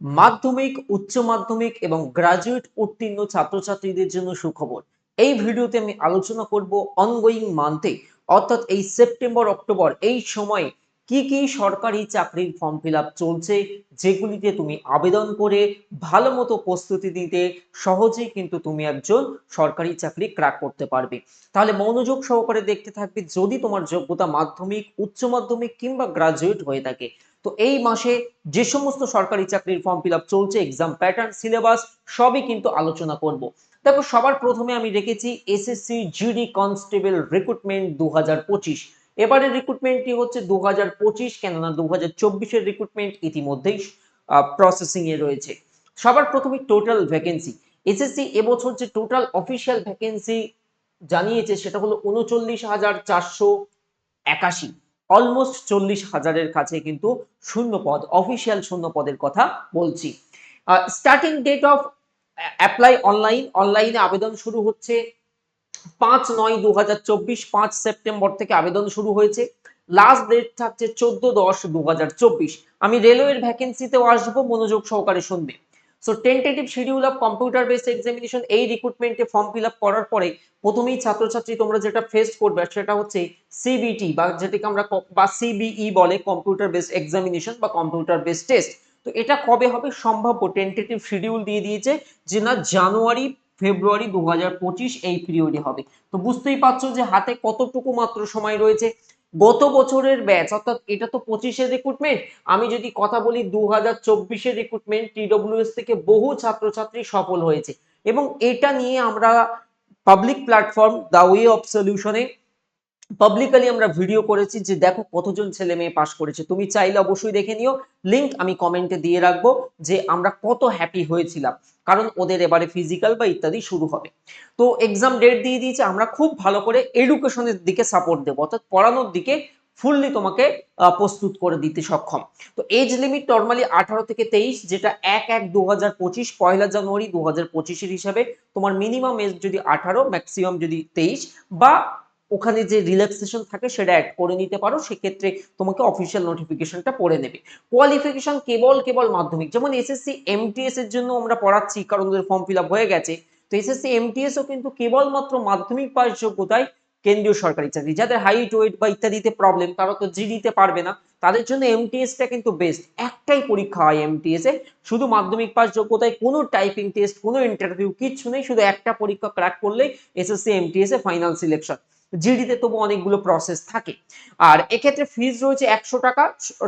মাধ্যমিক, উচ্চ মাধ্যমিক এবং গ্রাজুয়েট উত্তীর্ণ ছাত্রছাত্রীদের জন্য সুখবর। এই ভিডিওতে আমি আলোচনা করব অনগোয়িং মান্থে অর্থাৎ এই সেপ্টেম্বর অক্টোবর এই সময়ে কি কি সরকারি চাকরির ফর্ম ফিল চলছে, যেগুলিতে তুমি আবেদন করে ভালো মতো প্রস্তুতি দিতে সহজেই কিন্তু তুমি একজন সরকারি চাকরি ক্র্যাক করতে পারবে। তাহলে মনোযোগ সহকারে দেখতে থাকবে, যদি তোমার যোগ্যতা মাধ্যমিক, উচ্চ মাধ্যমিক কিংবা গ্রাজুয়েট হয়ে থাকে, তো এই মাসে যে সমস্ত সরকারি চাকরির ফর্ম ফিল চলছে এক্সাম প্যাটার্ন সিলেবাস সবই কিন্তু আলোচনা করব। দেখো, সবার প্রথমে আমি রেখেছি এসএসসি জিডি কনস্টেবল রিক্রুটমেন্ট দু হাজার পঁচিশ। এবারের রিক্রুটমেন্টটি হচ্ছে দু হাজার পঁচিশ, কেননা দু হাজার চব্বিশের রিক্রুটমেন্ট ইতিমধ্যেই প্রসেসিং এ রয়েছে। সবার প্রথমে টোটাল ভ্যাকেন্সি এসএসসি এবছর যে টোটাল অফিসিয়াল ভ্যাকেন্সি জানিয়েছে, সেটা হলো উনচল্লিশ হাজার চারশো একাশি। অলমোস্ট চল্লিশ হাজারের কাছে কিন্তু শূন্য পদ অফিসিয়াল শূন্য পদের কথা বলছি starting date of apply online অনলাইনে আবেদন শুরু হচ্ছে পাঁচ নয় দু হাজার চব্বিশ, পাঁচ সেপ্টেম্বর থেকে আবেদন শুরু হয়েছে। লাস্ট ডেট থাকছে চোদ্দ দশ দু হাজার চব্বিশ। আমি রেলওয়ের ভ্যাকেন্সিতেও আসব, মনোযোগ সহকারে শুনবে। So tentative schedule of computer based examination এই রিক্রুটমেন্টে ফর্ম ফিল করার পরে প্রথমেই ছাত্রছাত্রী তোমরা যেটা ফেস করবে, সেটা হচ্ছে সিবিটি বা যেটাকে আমরা বা সিবিই বলে কম্পিউটার বেসড এক্সামিনেশন বা কম্পিউটার বেসড টেস্ট তো এটা কবে হবে সম্ভাব্য? টেন্টেটিভ শিডিউল দিয়ে দিয়েছে যে না জানুয়ারি ফেব্রুয়ারি দু হাজার পঁচিশ এই পিরিয়ডে হবে। তো বুঝতেই পারছ যে হাতে কতটুকু মাত্র সময় রয়েছে? গত বছরের ব্যাচ অর্থাৎ এটা তো পঁচিশের রিক্রুটমেন্ট আমি যদি কথা বলি দু হাজার চব্বিশের রিক্রুটমেন্ট টিডব্লিউএস থেকে বহু ছাত্রছাত্রী সফল হয়েছে। এবং এটা নিয়ে আমরা public platform the way of সলিউশনে publicly আমরা ভিডিও করেছি যে দেখো কতজন ছেলে মেয়ে পাশ করেছে। তুমি চাইলে অবশ্যই দেখে নিও। লিংক আমি কমেন্টে দিয়ে রাখব যে আমরা কত হ্যাপি হয়েছিলাম। কারণ ওদের এবারে ফিজিক্যাল বা ইত্যাদি শুরু হবে। তো এক্সাম ডেট দিয়ে দিয়েছে, আমরা খুব ভালো করে এডুকেশনের দিকে সাপোর্ট দেবো। অর্থাৎ পড়ানোর দিকে ফুললি তোমাকে প্রস্তুত করে দিতে সক্ষম। তো এজ লিমিট নর্মালি আঠারো থেকে তেইশ, যেটা এক এক দু হাজার পঁচিশ, পয়লা জানুয়ারি দু হাজার পঁচিশের হিসাবে তোমার মিনিমাম এজ যদি আঠারো ম্যাক্সিমাম যদি তেইশ বা ওখানে যে রিল্যাক্সেশন থাকে সেটা অ্যাড করে নিতে পারো, সেক্ষেত্রে তোমাকে অফিসিয়াল নোটিফিকেশনটা পড়ে নেবে। কোয়ালিফিকেশন কেবল কেবল মাধ্যমিক। যেমন এসএসসি এমটিএস এর জন্য আমরা পড়াচ্ছি, কারণ ওদের ফর্ম ফিল হয়ে গেছে। তো এসএসসি এমটিএস ও কিন্তু কেবলমাত্র মাধ্যমিক পাস যোগ্যতায় কেন্দ্রীয় সরকারি চাকরি। যাদের হাইট ওয়েট বা ইত্যাদিতে প্রবলেম তারা তো জি দিতে পারবে না। তাদের জন্য এমটিএসটা কিন্তু বেস্ট একটাই পরীক্ষা হয় এমটিএস এ। শুধু মাধ্যমিক পাস যোগ্যতায় কোনো টাইপিং টেস্ট কোনো ইন্টারভিউ কিচ্ছু নেই। শুধু একটা পরীক্ষা ক্র্যাক করলেই এসএসসি এমটিএস এ ফাইনাল সিলেকশন জিডিতে তবু অনেকগুলো প্রসেস থাকে। আর এক্ষেত্রে ফিজ রয়েছে একশো টাকা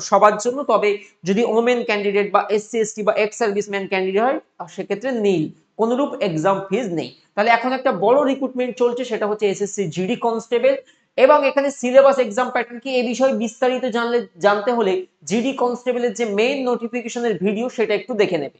সবার জন্য, তবে যদি ওমেন ক্যান্ডিডেট বা এসসি এসটি বা এক্স সার্ভিসম্যান ক্যান্ডিডেট হয় সেক্ষেত্রে নীল। কোনরূপ এক্সাম ফিজ নেই। তাহলে এখন একটা বড় রিক্রুটমেন্ট চলছে, সেটা হচ্ছে এসএসসি জিডি কনস্টেবল এবং এখানে সিলেবাস এক্সাম প্যাটার্ন কি? এই বিষয়ে বিস্তারিত জানলে, জানতে হলে জিডি কনস্টেবলের যে মেইন নোটিফিকেশনের ভিডিও সেটা একটু দেখে নেবে।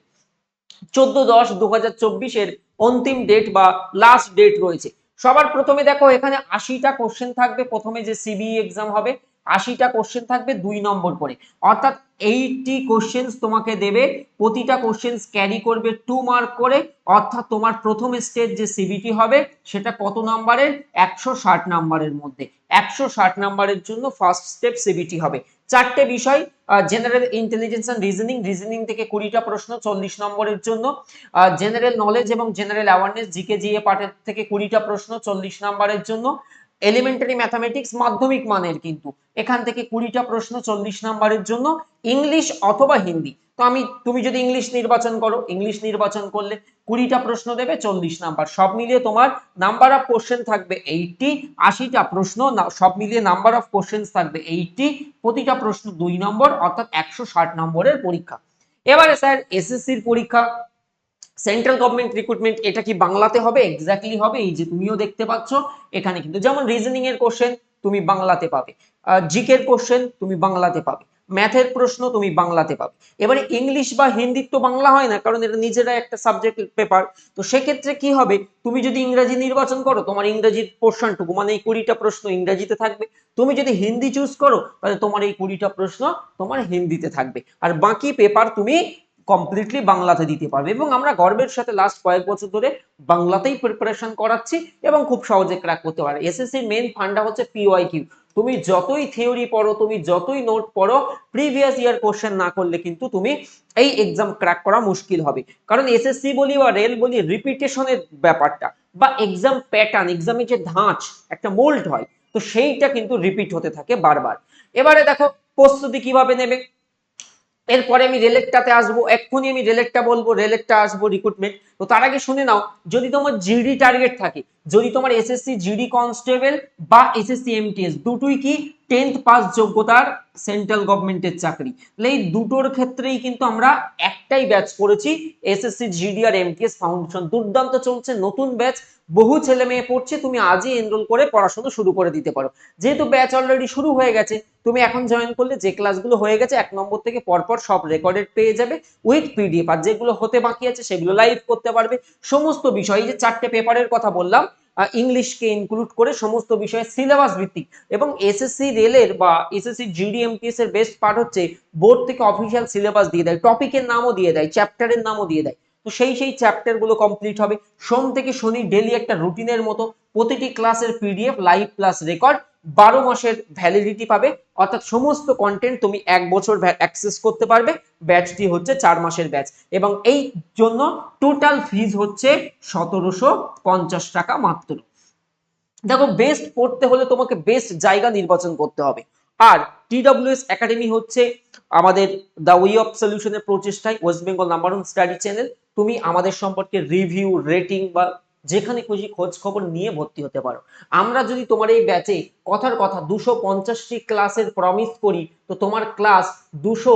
চোদ্দ দশ দু চব্বিশের অন্তিম ডেট বা লাস্ট ডেট রয়েছে। সবার প্রথমে দেখো, এখানে আশিটা কোশ্চেন থাকবে। প্রথমে যে সিবিই এক্সাম হবে, আশিটা কোশ্চেন থাকবে দুই নম্বর করে। অর্থাৎ এইটটি কোশ্চেন্স তোমাকে দেবে, প্রতিটা কোশ্চেন্স ক্যারি করবে টু মার্ক করে। অর্থাৎ তোমার প্রথম স্টেজ যে সিবিটি হবে, সেটা কত নাম্বারের? একশো ষাট নাম্বারের মধ্যে। একশো ষাট নাম্বারের জন্য ফার্স্ট স্টেপ সিবিটি হবে। চারটে বিষয় general intelligence and reasoning reasoning থেকে কুড়িটা প্রশ্ন, চল্লিশ নম্বরের জন্য জেনারেল নলেজ এবং জেনারেল অ্যাওয়ারনেস জিকে জিএ পার্টের থেকে কুড়িটা প্রশ্ন, চল্লিশ নম্বরের জন্য এলিমেন্টারি ম্যাথামেটিক্স মাধ্যমিক মানের কিন্তু। এখান থেকে কুড়িটা প্রশ্ন চল্লিশ নাম্বারের জন্য ইংলিশ অথবা হিন্দি। তো আমি, তুমি যদি ইংলিশ নির্বাচন করো ইংলিশ নির্বাচন করলে কুড়িটা প্রশ্ন দেবে চল্লিশ নাম্বার। সব মিলিয়ে তোমার নাম্বার অফ কোশ্চেন থাকবে এইটটি আশিটা প্রশ্ন সব মিলিয়ে নাম্বার অফ কোশ্চেন থাকবে এইটটি প্রতিটা প্রশ্ন দুই নম্বর, অর্থাৎ একশো ষাট নম্বরের পরীক্ষা। এবারে স্যার এসএসসির পরীক্ষা। সেন্ট্রাল গভর্নমেন্ট রিক্রুটমেন্ট এটা কি বাংলাতে হবে? এক্স্যাক্টলি হবে। এই যে তুমিও দেখতে পাচ্ছ, এখানে কিন্তু যেমন রিজনিং এর কোশ্চেন তুমি বাংলাতে পাবে। জিকের কোশ্চেন তুমি বাংলাতে পাবে। ম্যাথের প্রশ্ন, তুমি বাংলাতে পাবে। এবারে ইংলিশ বা হিন্দির তো বাংলা হয় না, কারণ এটা নিজেরা একটা সাবজেক্ট পেপার তো সেক্ষেত্রে কি হবে? তুমি যদি ইংরাজি নির্বাচন করো, তোমার ইংরাজির পোর্শনটুকু মানে এই কুড়িটা প্রশ্ন ইংরাজিতে থাকবে। তুমি যদি হিন্দি চুজ করো, তাহলে তোমার এই কুড়িটা প্রশ্ন তোমার হিন্দিতে থাকবে। আর বাকি পেপার তুমি কমপ্লিটলি বাংলাতে দিতে পারবে এবং আমরা গর্বের সাথে লাস্ট কয়েক বছর ধরে বাংলাতেই প্রিপারেশন করাচ্ছি এবং খুব সহজে ক্র্যাক করতে পারে এসএসসির মেন ফান্ডা হচ্ছে পিওয়াই কিউ তুমি যতই থিওরি পড়ো, তুমি যতই নোট পড়ো প্রিভিয়াস ইয়ার কোশ্চেন না করলে কিন্তু তুমি এই এক্সাম ক্র্যাক করা মুশকিল হবে। কারণ এসএসসি বলি বা রেল বলি রিপিটেশনের ব্যাপারটা বা এক্সাম প্যাটার্ন এক্সামের যে ধাঁচ, একটা মোল্ড হয়, তো সেইটা কিন্তু রিপিট হতে থাকে বারবার। এবারে দেখো, প্রস্তুতি কীভাবে নেবে? এরপরে আমি রেলেরটাতে আসব, এক্ষুনি আমি রেলেরটা বলব, রেলেরটা আসব রিক্রুটমেন্ট তো তার আগে শুনে নাও, যদি তোমার জিডি টার্গেট থাকে যদি তোমার এসএসসি জিডি কনস্টেবল বা এসএসসি এমটিএস দুটোই কি টেন্থ পাস যোগ্যতার সেন্ট্রাল গভর্নমেন্টের চাকরি? তাহলে এই দুটোর ক্ষেত্রেই কিন্তু আমরা একটাই ব্যাচ করেছি এসএসসি জিডি আর এমটিএস ফাউন্ডেশন দুর্দান্ত চলছে, নতুন ব্যাচ বহু ছেলে মেয়ে পড়ছে, তুমি আজই এনরোল করে পড়াশোনা শুরু করে দিতে পারো। যেহেতু ব্যাচ অলরেডি শুরু হয়ে গেছে, তুমি এখন জয়েন করলে যে ক্লাসগুলো হয়ে গেছে, এক নম্বর থেকে পরপর সব রেকর্ডেড পেয়ে যাবে উইথ পিডিএফ আর যেগুলো হতে বাকি আছে, সেগুলো লাইভ করতে পারবে। সমস্ত বিষয় যে চারটে পেপারের কথা বললাম ইংলিশকে ইনক্লুড করে সমস্ত বিষয়ে সিলেবাস ভিত্তিক। এবং এসএসসি রেলের বা এসএসসি জিডিএমটিএস এর বেস্ট পার্ট হচ্ছে বোর্ড থেকে অফিসিয়াল সিলেবাস দিয়ে দেয়। টপিকের নামও দিয়ে দেয় চ্যাপ্টারের নামও দিয়ে দেয়। তো সেই সেই চ্যাপ্টারগুলো কমপ্লিট হবে। সোম থেকে শনি ডেলি একটা রুটিনের মতো প্রতিটি ক্লাসের পিডিএফ লাইভ প্লাস রেকর্ড বারো মাসের ভ্যালিডিটি পাবে। অর্থাৎ সমস্ত কন্টেন্ট তুমি এক বছর অ্যাক্সেস করতে পারবে। ব্যাচটি হচ্ছে চার মাসের ব্যাচ এবং এই জন্য টোটাল ফিজ হচ্ছে সতেরোশো পঞ্চাশ টাকা মাত্র। দেখো বেস্ট পড়তে হলে তোমাকে বেস্ট জায়গা নির্বাচন করতে হবে। আর টিডব্লিউএস একাডেমি হচ্ছে আমাদের দ্য ওয়ে অফ সলিউশনের প্রচেষ্টায় West Bengal number one study channel তুমি আমাদের সম্পর্কে রিভিউ রেটিং বা যেখানে খুশি খোঁজ খবর নিয়ে ভর্তি হতে পারো। আমরা যদি তোমার এই ব্যাচে কথার কথা দুশো পঞ্চাশটি ক্লাসের প্রমিস করি, তো তোমার ক্লাস দুশো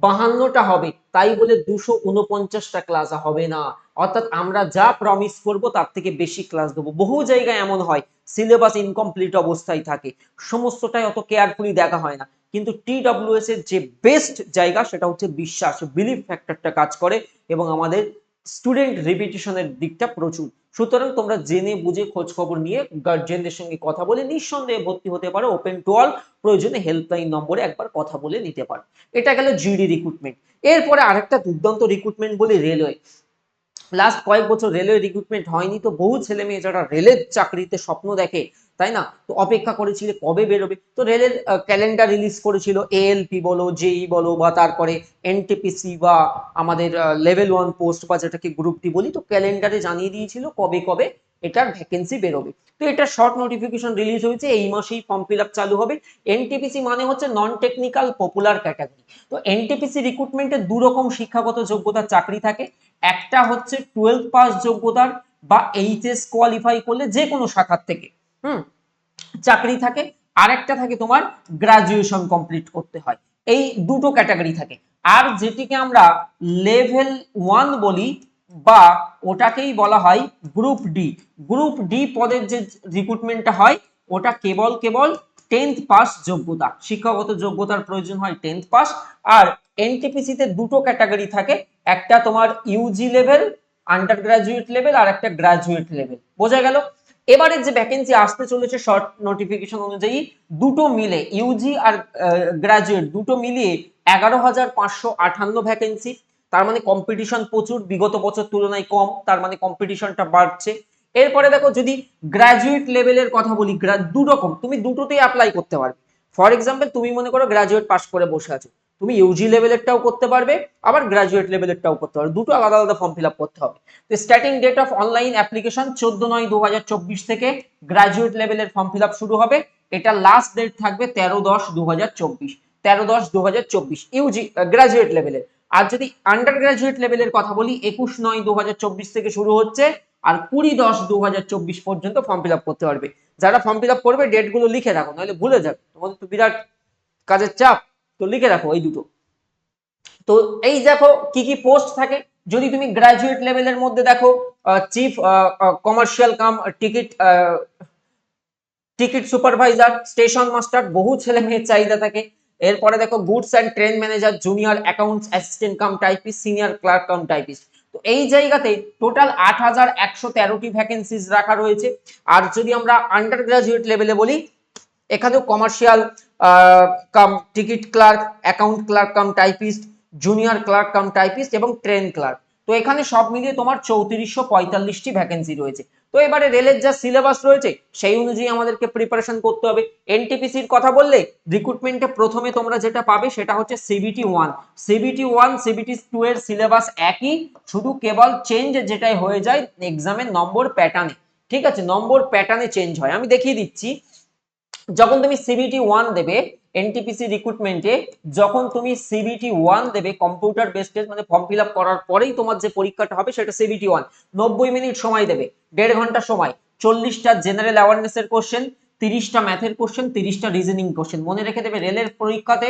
বাহান্নটা হবে। তাই বলে দুশো উনপঞ্চাশটা ক্লাস হবে না। অর্থাৎ আমরা যা প্রমিস করব, তার থেকে বেশি ক্লাস দেবো। বহু জায়গায় এমন হয় সিলেবাস ইনকমপ্লিট অবস্থায় থাকে। সমস্তটাই অত কেয়ারফুলি দেখা হয় না। কিন্তু টিডব্লিউএস এর যে বেস্ট জায়গা সেটা হচ্ছে বিশ্বাস। বিলিভ ফ্যাক্টরটা কাজ করে এবং আমাদের স্টুডেন্ট রিপিটেশনের দিকটা প্রচুর। সুতরাং তোমরা জেনে বুঝে খোঁজ খবর নিয়ে গার্জেনদের সঙ্গে কথা বলে নিঃসন্দেহে ভর্তি হতে পারো। ওপেন টু অল প্রয়োজনে হেল্পলাইন নম্বরে একবার কথা বলে নিতে পারো। এটা গেল জিডি রিক্রুটমেন্ট এরপরে আরেকটা দুর্দান্ত রিক্রুটমেন্ট বলি রেলওয়ে লাস্ট কয়েক বছর রেলওয়ে রিক্রুটমেন্ট হয়নি তো বহু ছেলে মেয়ে যারা রেলের চাকরিতে স্বপ্ন দেখে তাই না? তো অপেক্ষা করেছিল কবে বেরোবে? তো রেলের ক্যালেন্ডার রিলিজ করেছিল এএলপি বলো জেই বলো, বা তারপরে এনটিপিসি বা আমাদের লেভেল ওয়ান পোস্ট বা যেটাকে গ্রুপ ডি বলি, তো ক্যালেন্ডারে জানিয়ে দিয়েছিল কবে কবে এটার ভ্যাকেন্সি বেরোবে। তো এটা শর্ট নোটিফিকেশন রিলিজ হয়েছে, এই মাসেই ফর্ম ফিল চালু হবে। এনটিপিসি মানে হচ্ছে নন টেকনিক্যাল পপুলার ক্যাটাগরি তো এনটিপিসি রিক্রুটমেন্টে দু রকম শিক্ষাগত যোগ্যতার চাকরি থাকে। একটা হচ্ছে টুয়েলভ পাস যোগ্যতার বা এইচএস কোয়ালিফাই করলে যে কোনো শাখার থেকে। হুম, চাকরি থাকে, আরেকটা থাকে তোমার গ্রাজুয়েশন কমপ্লিট করতে হয়। এই দুটো ক্যাটাগরি থাকে। আর যেটিকে আমরা লেভেল ওয়ান বলি বা ওটাকেই বলা হয় গ্রুপ ডি গ্রুপ ডি পদের যে রিক্রুটমেন্টটা হয়, ওটা কেবল কেবল টেন্থ পাস যোগ্যতা, শিক্ষাগত যোগ্যতার প্রয়োজন হয় টেন্থ পাস আর এনটিপিসিতে দুটো ক্যাটাগরি থাকে, একটা তোমার UG level undergraduate level আর একটা গ্রাজুয়েট লেভেল বোঝা গেল? এবারে যে ভ্যাকেন্সি আসতে চলেছে শর্ট নোটিফিকেশন অনুযায়ী, দুটো মিলে ইউজি আর গ্রাজুয়েট দুটো মিলিয়ে এগারো হাজার পাঁচশো আঠান্ন ভ্যাকেন্সি তার মানে কম্পিটিশন প্রচুর, বিগত বছর তুলনায় কম, তার মানে কম্পিটিশনটা বাড়ছে। এরপরে দেখো যদি গ্রাজুয়েট লেভেলের কথা বলি দু রকম তুমি দুটোতেই অ্যাপ্লাই করতে পারবে। ফর এক্সাম্পল তুমি মনে করো গ্রাজুয়েট পাস করে বসে আছো। তুমি ইউজি লেভেলেরটাও করতে পারবে, আবার গ্রাজুয়েট লেভেলেরটাও করতে পারবে। দুটো আলাদা আলাদা ফর্ম ফিল আপ করতে হবে। তো starting date of online application চোদ্দ নয় দু থেকে গ্রাজুয়েট লেভেলের ফর্ম ফিল শুরু হবে। এটা লাস্ট ডেট থাকবে তেরো দশ দু তেরো দশ দু ইউজি গ্রাজুয়েট লেভেলের আর যদি আন্ডার গ্রাজুয়েট লেভেলের কথা বলি, একুশ নয় দু থেকে শুরু হচ্ছে, আর কুড়ি দশ দু পর্যন্ত ফর্ম ফিল করতে পারবে। যারা ফর্ম ফিল করবে ডেটগুলো লিখে রাখো, নাহলে ভুলে যাবে। তোমাদের তো বিরাট কাজের চাপ। তো লিখে রাখো এই দুটো। তো এই দেখো কি কি পোস্ট থাকে। যদি তুমি গ্রাজুয়েট লেভেলের মধ্যে দেখো chief commercial cum ticket ticket supervisor station master বহু ছেলে মেয়ের চাহিদা থাকে। এরপরে দেখো goods and train manager junior accounts assistant cum typist senior clerk cum typist তো এই জায়গাতে টোটাল আট হাজার একশো তেরোটি ভ্যাকেন্সিজ রাখা রয়েছে। আর যদি আমরা আন্ডার গ্রাজুয়েট লেভেলে বলি এখানেও commercial cum ticket clerk account clerk cum typist junior clerk cum typist এবং ট্রেন ক্লার্ক তো এখানে সব মিলিয়ে তোমার চৌত্রিশশো পঁয়তাল্লিশটি ভ্যাকেন্সি রয়েছে। তো এবারে রেলের যা সিলেবাস রয়েছে, সেই অনুযায়ী আমাদেরকে প্রিপারেশন করতে হবে। এনটিপিসির কথা বললে রিক্রুটমেন্টে প্রথমে তোমরা যেটা পাবে, সেটা হচ্ছে CBT one CBT one CBT two এর সিলেবাস একই, শুধু কেবল চেঞ্জ যেটাই হয়ে যায় এক্সামের নম্বর প্যাটার্নে ঠিক আছে নম্বর প্যাটার্নে চেঞ্জ হয়। আমি দেখিয়ে দিচ্ছি। যখন তুমি সিবিটি ওয়ান দেবে এনটিপিসি রিক্রুটমেন্টে যখন তুমি সিবিটি ওয়ান দেবে কম্পিউটার টেস্ট মানে ফর্ম ফিল করার পরেই তোমার যে পরীক্ষাটা হবে সেটা সিবিটি ওয়ান নব্বই মিনিট সময় দেবে, দেড় ঘণ্টা সময়। চল্লিশটা জেনারেল অ্যাওয়ারনেস এর কোশ্চেন তিরিশটা ম্যাথের কোশ্চেন তিরিশটা রিজনিং কোশ্চেন মনে রেখে দেবে, রেলের পরীক্ষাতে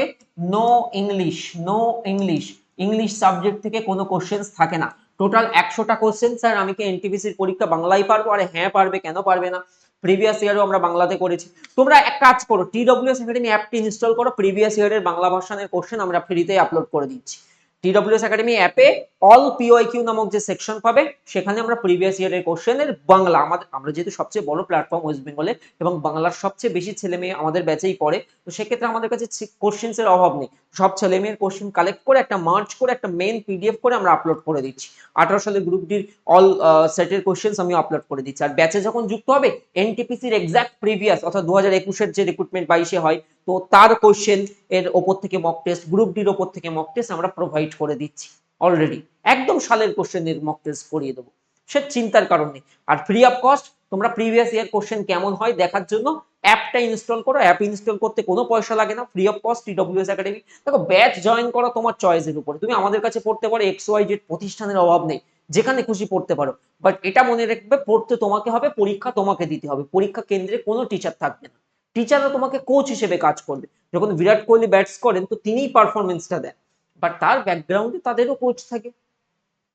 no English no English English subject থেকে কোনো কোশ্চেন থাকে না। টোটাল একশোটা কোশ্চেন স্যার আমি কি এনটিপিসির পরীক্ষা বাংলায় পারব? আরে হ্যাঁ পারবে। কেন পারবে না? প্রিভিয়াস ইয়ারও আমরা বাংলাতে করেছি। তোমরা এক কাজ করো টিডব্লিউএস একাডেমি অ্যাপটি ইনস্টল করো প্রিভিয়াস ইয়ারের বাংলা ভার্সনের কোশ্চেন আমরা ফ্রিতে আপলোড করে দিচ্ছি। টিডব্লিউএস একাডেমি অ্যাপে অল পিওআইকিউ নামক যে সেকশন পাবে, সেখানে আমরা প্রিভিয়াস ইয়ারের কোশ্চেনের বাংলা, আমাদের, আমরা যেহেতু সবচেয়ে বড় প্ল্যাটফর্ম ওয়েস্ট বেঙ্গলে এবং বাংলার সবচেয়ে বেশি ছেলে মেয়ে আমাদের ব্যাচেই পড়ে, তো সেক্ষেত্রে আমাদের কাছে কোশ্চেন্স এর অভাব নেই। সব ছেলে মেয়ের কোশ্চেন কালেক্ট করে একটা মার্চ করে একটা মেন পিডিএফ করে আমরা আপলোড করে দিচ্ছি। আঠারো সালের গ্রুপ ডির অল সেটের কোশ্চেন্স আমি আপলোড করে দিচ্ছি। আর ব্যাচে যখন যুক্ত হবে এনটিপিসির এক্সাক্ট প্রিভিয়াস অর্থাৎ দু হাজার একুশের যে রিক্রুটমেন্ট বাইশে হয়, তো তার কোশ্চেন এর ওপর থেকে মক টেস্ট গ্রুপ ডির ওপর থেকে মক টেস্ট আমরা প্রোভাইড করে দিচ্ছি অলরেডি একদম সালের কোশ্চেনের মক টেস্ট করিয়ে দেবো। সে চিন্তার কারণ নেই। আর ফ্রি অফ কস্ট তোমরা প্রিভিয়াস ইয়ার কোশ্চেন কেমন হয় দেখার জন্য অ্যাপটা ইনস্টল করো, অ্যাপ ইনস্টল করতে কোনো পয়সা লাগে না free of cost T TWS academy দেখো ব্যাচ জয়েন করা তোমার চয়েসের উপরে। তুমি আমাদের কাছে পড়তে পারো এক্স ওয়াই জেড প্রতিষ্ঠানের অভাব নেই। যেখানে খুশি পড়তে পারো। বাট এটা মনে রাখবে, পড়তে তোমাকে হবে, পরীক্ষা তোমাকে দিতে হবে। পরীক্ষা কেন্দ্রে কোনো টিচার থাকবে না। টিচাররা তোমাকে কোচ হিসেবে কাজ করবে। যখন বিরাট কোহলি ব্যাটস করেন, তো তিনিই পারফরমেন্সটা দেন। বাট তার ব্যাকগ্রাউন্ডে তাদেরও কোচ থাকে।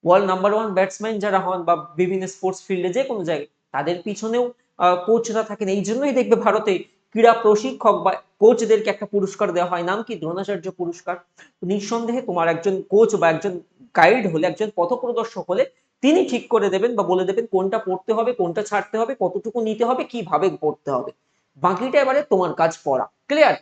ওয়ার্ল্ড নাম্বার ওয়ান ব্যাটসম্যান যারা হন বা বিভিন্ন স্পোর্টস ফিল্ডে যে কোনো জায়গায়, তাদের পিছনেও কোচরা থাকেন। এই জন্যই দেখবে ভারতে ক্রীড়া প্রশিক্ষক বা কোচদেরকে একটা পুরস্কার দেওয়া হয়। নাম কি? দ্রোণাচার্য পুরস্কার। নিঃসন্দেহে তোমার একজন কোচ বা একজন গাইড হলে, একজন পথপ্রদর্শক হলে, তিনি ঠিক করে দেবেন বা বলে দেবেন কোনটা পড়তে হবে, কোনটা ছাড়তে হবে, কতটুকু নিতে হবে, কীভাবে পড়তে হবে। বাকিটা এবারে তোমার কাজ পড়া। ক্লিয়ার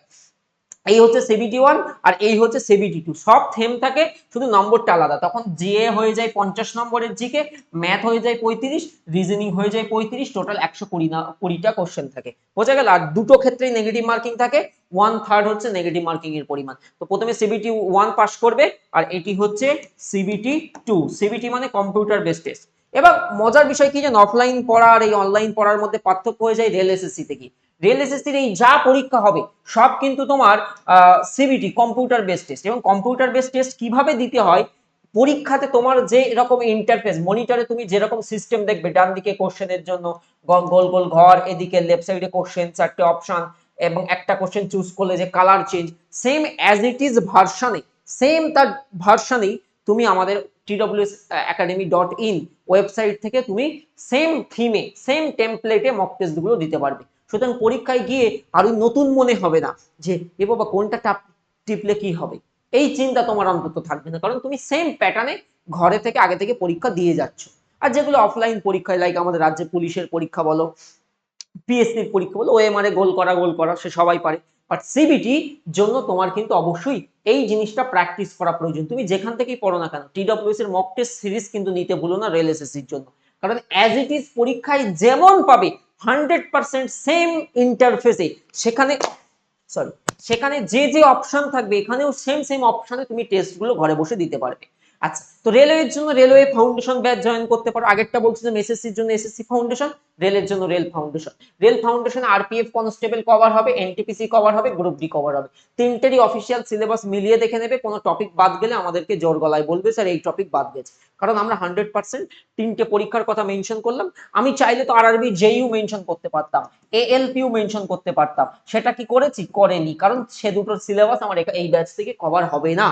এই হচ্ছে সিবিটি ওয়ান আর এই হচ্ছে সিবিটি টু সব থেম থাকে, শুধু নম্বরটা আলাদা। তখন জিএ হয়ে যায় পঞ্চাশ নম্বরের জিকে ম্যাথ হয়ে যায় পঁয়ত্রিশ রিজনিং হয়ে যায় পঁয়ত্রিশ টোটাল একশো কুড়ি না, কুড়িটা কোশ্চেন থাকে। বোঝা গেল? আর দুটো ক্ষেত্রেই নেগেটিভ মার্কিং থাকে ওয়ান থার্ড হচ্ছে নেগেটিভ মার্কিং এর পরিমাণ। তো প্রথমে সিবিটি ওয়ান পাস করবে, আর এটি হচ্ছে সিবিটি টু সিবিটি মানে কম্পিউটার বেস টেস্ট এবার মজার বিষয় কি যে অফলাইন পড়া আর এই অনলাইন পড়ার মধ্যে পার্থক্য হয়ে যায় রেল এসএসসি থেকে রেল এসএসসির এই যা পরীক্ষা হবে, সব কিন্তু তোমার সিবিটি কম্পিউটার বেস টেস্ট এবং কম্পিউটার বেস টেস্ট কীভাবে দিতে হয়, পরীক্ষাতে তোমার যে এরকম ইন্টারফেস মনিটরে তুমি যেরকম সিস্টেম দেখবে, ডান দিকে কোশ্চেনের জন্য গোল গোল ঘর, এদিকে লেফট সাইডে কোশ্চেন চারটে অপশন এবং একটা কোশ্চেন চুজ করলে যে colour change same as it is ভার্সানে same তার ভার্সানেই তুমি আমাদের TWS academy dot in website থেকে তুমি সেম থিমে সেম টেমপ্লেটে মক টেস্টগুলো দিতে পারবে। সুতরাং পরীক্ষায় গিয়ে আরও নতুন মনে হবে না যে, এ বাবা, কোনটা টাপ টিপলে কি হবে? এই চিন্তা তোমার অন্তত থাকবে না, কারণ তুমি সেম প্যাটার্নে ঘরে থেকে আগে থেকে পরীক্ষা দিয়ে যাচ্ছ। আর যেগুলো অফলাইন পরীক্ষায় লাইক আমাদের রাজ্যে পুলিশের পরীক্ষা বলো পিএসসির পরীক্ষা বলো ওএমআর এ গোল করা গোল করা, সে সবাই পারে। বাট সিবিটি জন্য তোমার কিন্তু অবশ্যই এই জিনিসটা প্র্যাকটিস করা প্রয়োজন। তুমি যেখান থেকেই পড়ো না কেন টিডব্লিউএস এর মক টেস্ট সিরিজ কিন্তু নিতে ভুলো না রেল এসএসসির জন্য। কারণ অ্যাজ ইট ইজ পরীক্ষায় যেমন পাবে হান্ড্রেড পার্সেন্ট সেম ইন্টারফেসে সেখানে সরি সেখানে যে যে অপশন থাকবে, এখানেও সেম সেম অপশনে তুমি টেস্টগুলো ঘরে বসে দিতে পারবে। আচ্ছা তো রেলওয়ের জন্য রেলওয়ে ফাউন্ডেশন ব্যাচ জয়েন করতে পারো। আগেরটা বলছিলাম এসএসসির জন্য এসএসসি ফাউন্ডেশন রেলের জন্য rail foundation rail foundation RPF constable cover হবে এনটিপিসি কভার হবে গ্রুপ ডি কভার হবে। তিনটেরই অফিসিয়াল সিলেবাস মিলিয়ে দেখে নেবে, কোনো টপিক বাদ গেলে আমাদেরকে জোর গলায় বলবে স্যার এই টপিক বাদ গেছে। কারণ আমরা হান্ড্রেড পার্সেন্ট তিনটে পরীক্ষার কথা মেনশন করলাম। আমি চাইলে তো আর আরআরবি জেইউ মেনশন করতে পারতাম এএলপিউ মেনশন করতে পারতাম। সেটা কি করেছি? করেনি। কারণ সে দুটোর সিলেবাস আমার এই ব্যাচ থেকে কভার হবে না।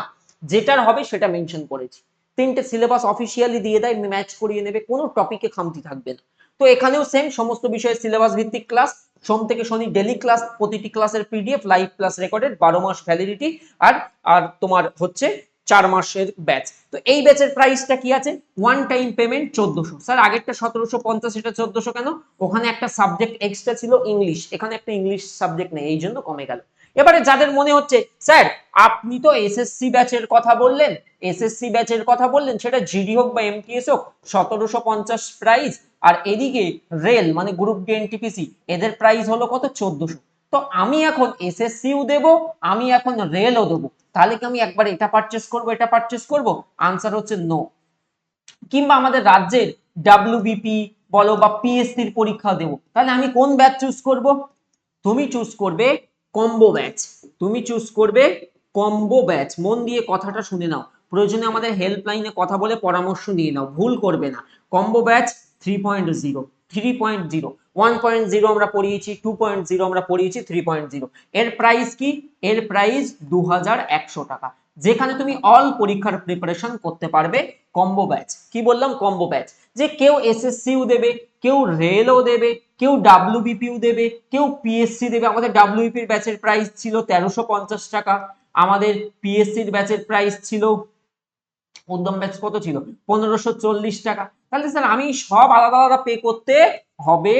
যেটার হবে সেটা মেনশন করেছি। তিনটে সিলেবাস অফিসিয়ালি দিয়ে দেয় ম্যাচ করিয়ে নেবে, কোনো টপিকে খামতি থাকবে না। তো এখানেও সেম সমস্ত বিষয়ের সিলেবাস ভিত্তিক ক্লাস সোম থেকে শনি ডেলি ক্লাস প্রতিটি ক্লাসের পিডিএফ লাইভ ক্লাস রেকর্ডেড বারো মাস ভ্যালিডিটি আর আর তোমার হচ্ছে চার মাসের ব্যাচ তো এই ব্যাচের প্রাইসটা কি আছে? ওয়ান টাইম পেমেন্ট চোদ্দশো। স্যার আগেরটা সতেরোশো পঞ্চাশ, এটা চোদ্দশো কেন? ওখানে একটা সাবজেক্ট এক্সট্রা ছিল ইংলিশ এখানে একটা ইংলিশ সাবজেক্ট নেই, এই জন্য কমে গেল। এবারে যাদের মনে হচ্ছে, স্যার, আপনি তো এসএসসি ব্যাচের কথা বললেন এসএসসি ব্যাচের কথা বললেন, সেটা জিডি হোক বা এমটিএস হোক, সতেরোশো পঞ্চাশ প্রাইস আর এদিকে রেল মানে গ্রুপ ডি এনটিপিসি এদের প্রাইস হলো কত? চোদ্দশো। তো আমি এখন এসএসসিও দেব, আমি এখন রেলও দেবো। তাহলে কি আমি একবার এটা পারচেস করব, এটা পারচেস করব? আনসার হচ্ছে নো কিংবা আমাদের রাজ্যের ডাব্লিউবিপি বলো বা পিএসসির পরীক্ষা দেব। তাহলে আমি কোন ব্যাচ চুজ করব? তুমি চুজ করবে কম্বো ব্যাচ তুমি চুজ করবে কম্বো ব্যাচ মন দিয়ে কথাটা শুনে নাও। প্রয়োজনে আমাদের হেল্পলাইনে কথা বলে পরামর্শ নিয়ে নাও। ভুল করবে না। Combo batch three point zero three point zero one point zero আমরা পড়িয়েছি টু পয়েন্ট জিরো আমরা পড়িয়েছি থ্রি পয়েন্ট জিরো এর প্রাইস কি? এর প্রাইস দু হাজার একশো টাকা। যেখানে তুমি অল পরীক্ষার প্রিপারেশন করতে পারবে কম্বো ব্যাচ কি বললাম? কম্বো ব্যাচ যে কেউ এসএসসিও দেবে, কেউ রেলও দেবে, কেউ ডাব্লিউবিপিও দেবে, কেউ পিএসসি দেবে। আমাদের ডাব্লিউবিপির ব্যাচের প্রাইস ছিল তেরোশো পঞ্চাশ টাকা। আমাদের পিএসসির ব্যাচের প্রাইস ছিল উদ্যম ব্যাচ কত ছিল? পনেরোশো চল্লিশ টাকা। তাহলে স্যার আমি সব আলাদা আলাদা পে করতে হবে?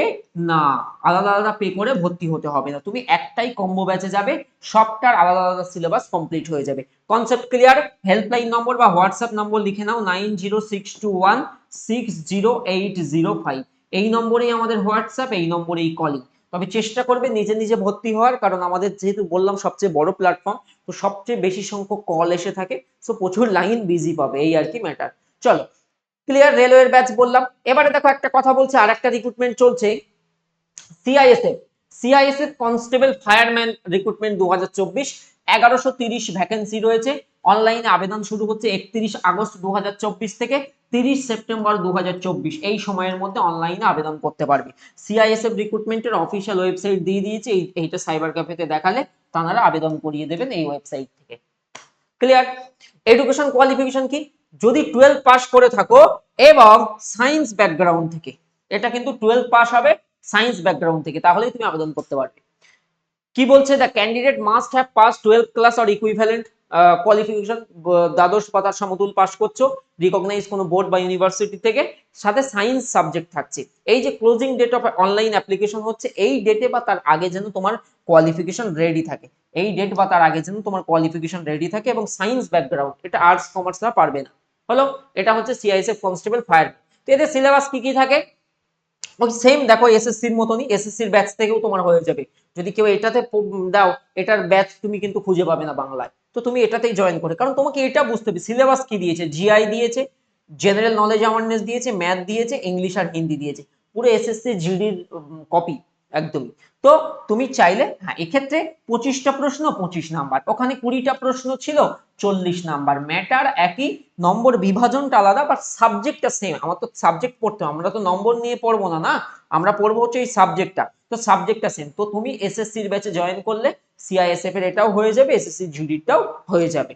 না, আলাদা আলাদা পে করে ভর্তি হতে হবে না। তুমি একটাই কম্বো ব্যাচে যাবে, সবটার আলাদা আলাদা সিলেবাস কমপ্লিট হয়ে যাবে। কনসেপ্ট ক্লিয়ার হেল্পলাইন নম্বর বা হোয়াটসঅ্যাপ নম্বর লিখে নাও nine zero six two one six zero eight zero five এই নম্বরেই আমাদের হোয়াটসঅ্যাপ এই নম্বরেই কলিং তবে চেষ্টা করবে নিজে নিজে ভর্তি হওয়ার, কারণ আমাদের যেহেতু বললাম সবচেয়ে বড় প্ল্যাটফর্ম তো সবচেয়ে বেশি সংখ্যক কল এসে থাকে সো প্রচুর লাইন বিজি পাবে, এই আর কি ম্যাটার চলো ক্লিয়ার রেলওয়ের ব্যাচ বললাম। এবারে দেখো একটা কথা বলছে, আর একটা রিক্রুটমেন্ট চলছে। CISF CISF constable fireman recruitment দু হাজার চব্বিশ, এগারোশো তিরিশ ভ্যাকেন্সি রয়েছে। অনলাইনে আবেদন শুরু হচ্ছে একত্রিশ আগস্ট দুহাজার চব্বিশ থেকে তিরিশ সেপ্টেম্বর দু হাজার চব্বিশ। এই সময়ের মধ্যে অনলাইনে আবেদন করতে পারবে। সিআইএসএফ রিক্রুটমেন্টের অফিসিয়াল ওয়েবসাইট দিয়ে দিয়েছে এইটা সাইবার ক্যাফেতে দেখালে তাঁরা আবেদন করিয়ে দেবেন এই ওয়েবসাইট থেকে। ক্লিয়ার এডুকেশন কোয়ালিফিকেশন কি? যদি টুয়েলভ পাস করে থাকো এবং সায়েন্স ব্যাকগ্রাউন্ড থেকে, এটা কিন্তু টুয়েলভ পাস হবে সায়েন্স ব্যাকগ্রাউন্ড থেকে, তাহলেই তুমি আবেদন করতে পারবে। কি বলছে the candidate must have pass twelve class or equivalent qualification দ্বাদশ পাতার সমতুল পাস করছ রিকগনাইজ কোনো বোর্ড বা ইউনিভার্সিটি থেকে, সাথে সায়েন্স সাবজেক্ট থাকছে। এই যে closing date of online application হচ্ছে, এই ডেটে বা তার আগে যেন তোমার কোয়ালিফিকেশন রেডি থাকে। এই ডেট বা তার আগে যেন তোমার কোয়ালিফিকেশন রেডি থাকে এবং সায়েন্স ব্যাকগ্রাউন্ড এটা আর্টস কমার্সরা পারবে না। হলো, এটা হচ্ছে সিআইএসএফ কনস্টেবল ফায়ার তো এদের সিলেবাস কি কি থাকে? ওই সেম দেখো এসএসসির মতনই এসএসসির ব্যাচ থেকেও তোমার হয়ে যাবে। যদি কেউ এটাতে দাও, এটার ব্যাচ তুমি কিন্তু খুঁজে পাবে না বাংলায়। তো তুমি এটাতেই জয়েন করে। কারণ তোমাকে এটা বুঝতে হবে সিলেবাস কি দিয়েছে? জিআই দিয়েছে জেনারেল নলেজ অ্যাওয়ারনেস দিয়েছে ম্যাথ দিয়েছে ইংলিশ আর হিন্দি দিয়েছে। পুরো এসএসসি জিডির কপি একদমই। তো তুমি চাইলে হ্যাঁ এক্ষেত্রে পঁচিশটা প্রশ্ন, পঁচিশ নাম্বার। ওখানে কুড়িটা প্রশ্ন ছিল, চল্লিশ নাম্বার। ম্যাটার একই, নম্বর বিভাজনটা আলাদা বাট সাবজেক্টটা সেম আমার তো সাবজেক্ট পড়তে আমরা তো নম্বর নিয়ে পড়ব না না? আমরা পড়ব হচ্ছে এই সাবজেক্টটা তো সাবজেক্টটা সেম তো তুমি এসএসসির ব্যাচে জয়েন করলে সিআইএসএফ এর এটাও হয়ে যাবে এসএসসি জিডিটাও হয়ে যাবে।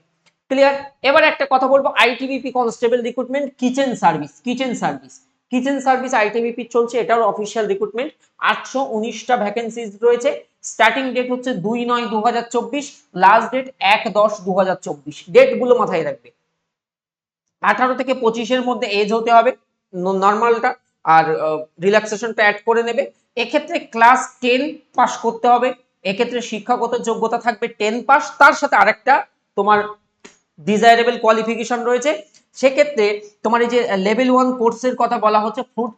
ক্লিয়ার এবার একটা কথা বলব ITBP constable recruitment kitchen service kitchen service kitchen service ITBP চলছে, এটাও অফিসিয়াল রিক্রুটমেন্ট আটশো উনিশটা ভ্যাকেন্সিজ রয়েছে। স্টার্টিং ডেট হচ্ছে দুই নয় দু লাস্ট ডেট এক দশ দু ডেটগুলো মাথায় রাখবে। আঠারো থেকে পঁচিশের মধ্যে এজ হতে হবে নর্মালটা আর রিল্যাক্সেশনটা অ্যাড করে নেবে। এক্ষেত্রে ক্লাস টেন পাস করতে হবে। এক্ষেত্রে শিক্ষাগত যোগ্যতা থাকবে টেন পাস তার সাথে আরেকটা তোমার ডিজায়ারেবল কোয়ালিফিকেশন রয়েছে। সেক্ষেত্রে তোমার এই যে লেভেল ওয়ান কোর্সের কথা বলা হচ্ছে food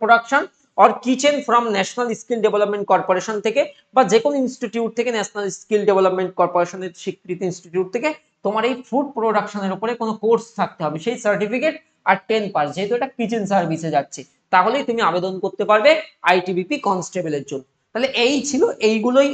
production or kitchen from national skill development corporation থেকে বা যে কোনো ইনস্টিটিউট থেকে ন্যাশনাল স্কিল ডেভেলপমেন্ট কর্পোরেশনের স্বীকৃত ইনস্টিটিউট থেকে তোমার এই ফুড প্রোডাকশনের উপরে কোনো কোর্স থাকতে হবে। সেই সার্টিফিকেট আর টেন পাস যেহেতু এটা কিচেন সার্ভিসে যাচ্ছে, তাহলেই তুমি আবেদন করতে পারবে আইটিবিপি কনস্টেবলের জন্য। তাহলে এই ছিল, এইগুলোই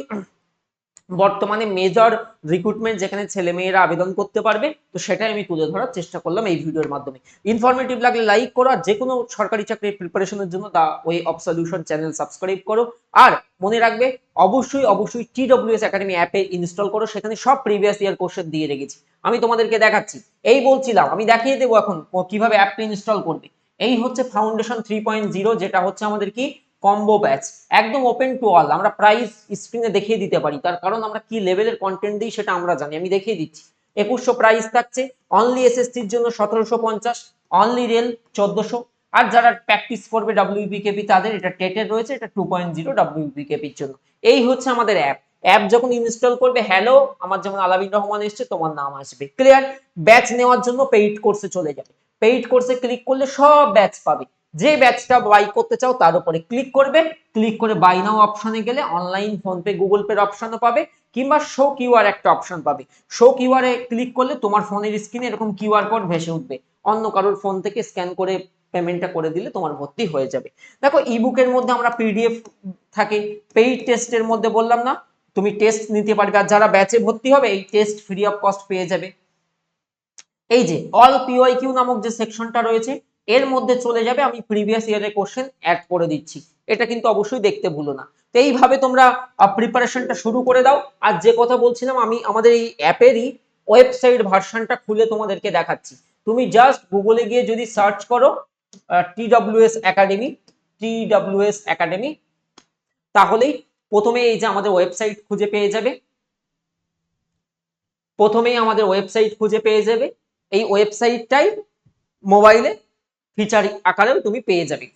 বর্তমানে মেজর রিক্রুটমেন্ট যেখানে ছেলে মেয়েরা আবেদন করতে পারবে, তো সেটাই আমি তুলে ধরার চেষ্টা করলাম এই ভিডিওর মাধ্যমে। ইনফরমেটিভ লাগলে লাইক করো আর যে কোনো সরকারি চাকরির প্রিপারেশনের জন্য the way of solution channel subscribe করো। আর মনে রাখবে, অবশ্যই অবশ্যই টি ডব্লিউএস একাডেমি অ্যাপে ইনস্টল করো, সেখানে সব প্রিভিয়াস ইয়ার কোশ্চেন দিয়ে রেখেছি। আমি তোমাদেরকে দেখাচ্ছি। এই বলছিলাম, আমি দেখিয়ে দেবো এখন কীভাবে অ্যাপটা ইনস্টল করবে। এই হচ্ছে ফাউন্ডেশন থ্রি পয়েন্ট জিরো যেটা হচ্ছে আমাদের কি? কম্বো ব্যাচ একদম ওপেন টু অল আমরা প্রাইস স্ক্রিনে দেখিয়ে দিতে পারি, তার কারণ আমরা কি লেভেলের কন্টেন্ট দিই সেটা আমরা জানি, আমি দেখিয়ে দিচ্ছি। একুশশো প্রাইস থাকছে অনলি এসএসসির জন্য সতেরোশো পঞ্চাশ অনলি রেল চোদ্দশো, আর যারা প্র্যাকটিস করবে ডাব্লিউবিকেপি তাদের এটা টেটের রয়েছে, এটা টু পয়েন্ট জিরো ডাব্লিউবিকেপির জন্য। এই হচ্ছে আমাদের অ্যাপ অ্যাপ যখন ইনস্টল করবে হ্যালো আমার যেমন আলাবিন রহমান এসছে, তোমার নাম আসবে। ক্লিয়ার ব্যাচ নেওয়ার জন্য পেইড কোর্সে চলে যাবে। পেইড কোর্সে ক্লিক করলে সব ব্যাচ পাবে। যে ব্যাচটা বাই করতে চাও তার উপরে ক্লিক করবে। ক্লিক করে বাই নাও অপশনে গেলে অনলাইন ফোনপে গুগল পের অপশনও পাবে কিংবা শো কিউআর একটা অপশন পাবে। শো কিউআর ক্লিক করলে তোমার ফোনের স্ক্রিনে এরকম কিউআর কোড ভেসে উঠবে। অন্য কারোর ফোন থেকে স্ক্যান করে পেমেন্টটা করে দিলে তোমার ভর্তি হয়ে যাবে। দেখো ইবুকের মধ্যে আমরা পিডিএফ থাকে পেইড টেস্টের মধ্যে বললাম না, তুমি টেস্ট নিতে পারবে আর যারা ব্যাচে ভর্তি হবে, এই টেস্ট ফ্রি অফ কস্ট পেয়ে যাবে। এই যে অল পিওয়াই কিউ নামক যে সেকশনটা রয়েছে এর মধ্যে চলে যাবে আমি প্রিভিয়াস ইয়ারের কোশ্চেন অ্যাড করে দিচ্ছি। এটা কিন্তু অবশ্যই দেখতে ভুলো না। তো এইভাবে তোমরা প্রিপারেশনটা শুরু করে দাও। আর যে কথা বলছিলাম, আমি আমাদের এই অ্যাপেরই ওয়েবসাইট ভার্সনটা খুলে তোমাদেরকে দেখাচ্ছি। তুমি জাস্ট গুগলে গিয়ে যদি সার্চ করো T WS academy T WS academy তাহলেই প্রথমে এই যে আমাদের ওয়েবসাইট খুঁজে পেয়ে যাবে। প্রথমেই আমাদের ওয়েবসাইট খুঁজে পেয়ে যাবে। এই ওয়েবসাইটটাই মোবাইলে ফিচার আকারেও তুমি পেয়ে যাবে।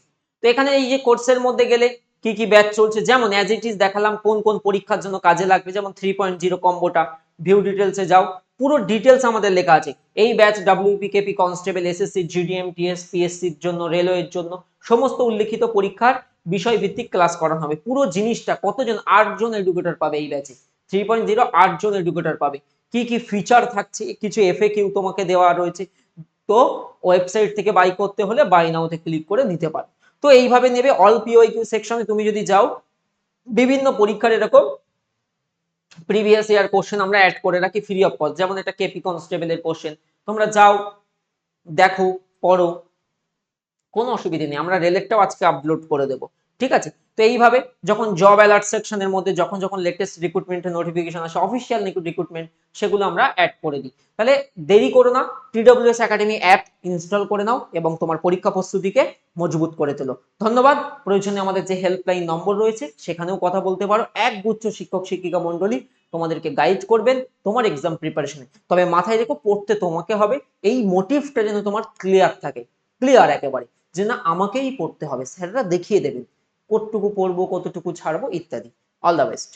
তো এখানে এই যে কোর্সের মধ্যে গেলে কি কি ব্যাচ চলছে, যেমন অ্যাজ ইট ইজ দেখালাম কোন কোন পরীক্ষার জন্য কাজে লাগবে, যেমন থ্রি পয়েন্ট জিরো কম্বোটা ভিউ ডিটেলসে যাও, পুরো ডিটেলস আমাদের লেখা আছে। এই batch WPKP constable SSC GDM TS পিএসসির জন্য রেলওয়ের জন্য, সমস্ত উল্লেখিত পরীক্ষার বিষয় ভিত্তিক ক্লাস করানো হবে। পুরো জিনিসটা কতজন আটজন এডুকেটর পাবে এই ব্যাচে থ্রি পয়েন্ট জিরো আটজন এডুকেটর পাবে। কি কি ফিচার থাকছে, কিছু এফএ কিউ তোমাকে দেওয়া রয়েছে। তো ওয়েবসাইট থেকে বাই করতে হলে বাই নাওতে ক্লিক করে নিতে পারো। তো এইভাবে নেবে অল পিওই কিউ সেকশনে তুমি যদি যাও, বিভিন্ন পরীক্ষার এরকম প্রিভিয়াস ইয়ার কোশ্চেন আমরা অ্যাড করে রাখি ফ্রি অফ কস্ট যেমন এটা কেপি কনস্টেবলের কোশ্চেন তোমরা যাও, দেখো, পড়ো, কোনো অসুবিধা নেই, আমরা রেলেরটাও আজকে আপলোড করে দেবো। ঠিক আছে? তো এইভাবে যখন জব অ্যালার্ট সেকশনের মধ্যে যখন যখন লেটেস্ট রিক্রুটমেন্টের নোটিফিকেশন আসে অফিসিয়াল রিক্রুটমেন্ট সেগুলো আমরা অ্যাড করে দিই। তাহলে দেরি করো না টিডব্লিউএস একাডেমি অ্যাপ ইনস্টল করে নাও এবং তোমার পরীক্ষা প্রস্তুতিকে মজবুত করে তোলো। ধন্যবাদ। প্রয়োজনে আমাদের যে হেল্পলাইন নম্বর রয়েছে, সেখানেও কথা বলতে পারো। এক গুচ্ছ শিক্ষক শিক্ষিকা মন্ডলী তোমাদেরকে গাইড করবেন তোমার এক্সাম প্রিপারেশনে তবে মাথায় রেখো, পড়তে তোমাকে হবে, এই মোটিভটা যেন তোমার ক্লিয়ার থাকে। ক্লিয়ার একেবারে। যে না আমাকেই পড়তে হবে। স্যাররা দেখিয়ে দেবেন। কতটুকু পড়ব কতটুকু ছাড়বো ইত্যাদি। All the best